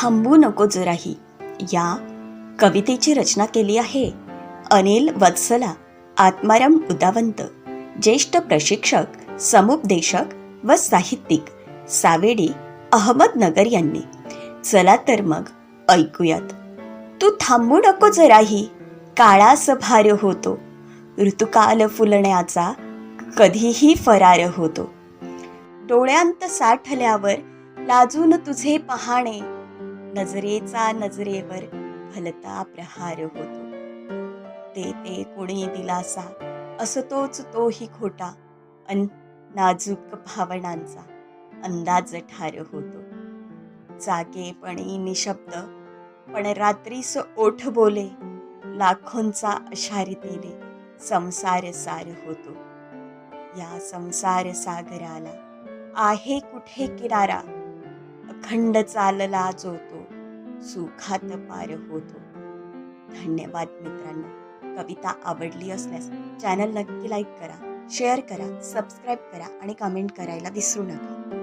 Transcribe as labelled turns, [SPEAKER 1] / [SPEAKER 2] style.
[SPEAKER 1] थांबू नको जराही. या कवितेची रचना केली आहे अनिल वत्सला आत्माराम उदावंत ज्येष्ठ प्रशिक्षक समुपदेशक व साहित्यिक सावेडी अहमदनगर यांनी. चला तर मग ऐकूयात. तू थांबू नको जराही काळास भार होतो. ऋतुकाल फुलण्याचा कधीही फरार होतो. डोळ्यांत साठल्यावर लाजून तुझे पहाणे नजरेचा नजरेवर फलता प्रहार होतो. ते ते कोणी दिलासा असतोच तोही खोटा अन नाजूक भावनांचा अंदाज ठार होतो. जागेपणी निशब्द पण रात्रीस ओठ बोले लाखोंचा अशारितेने संसार सार होतो. या संसार सागराला आहे कुठे किनारा? अखंड चालला जो तो सुखात पार होतो. धन्यवाद मित्रांनो. कविता आवडली असल्यास चॅनल नक्की लाईक करा शेअर करा सबस्क्राईब करा आणि कमेंट करायला विसरू नका.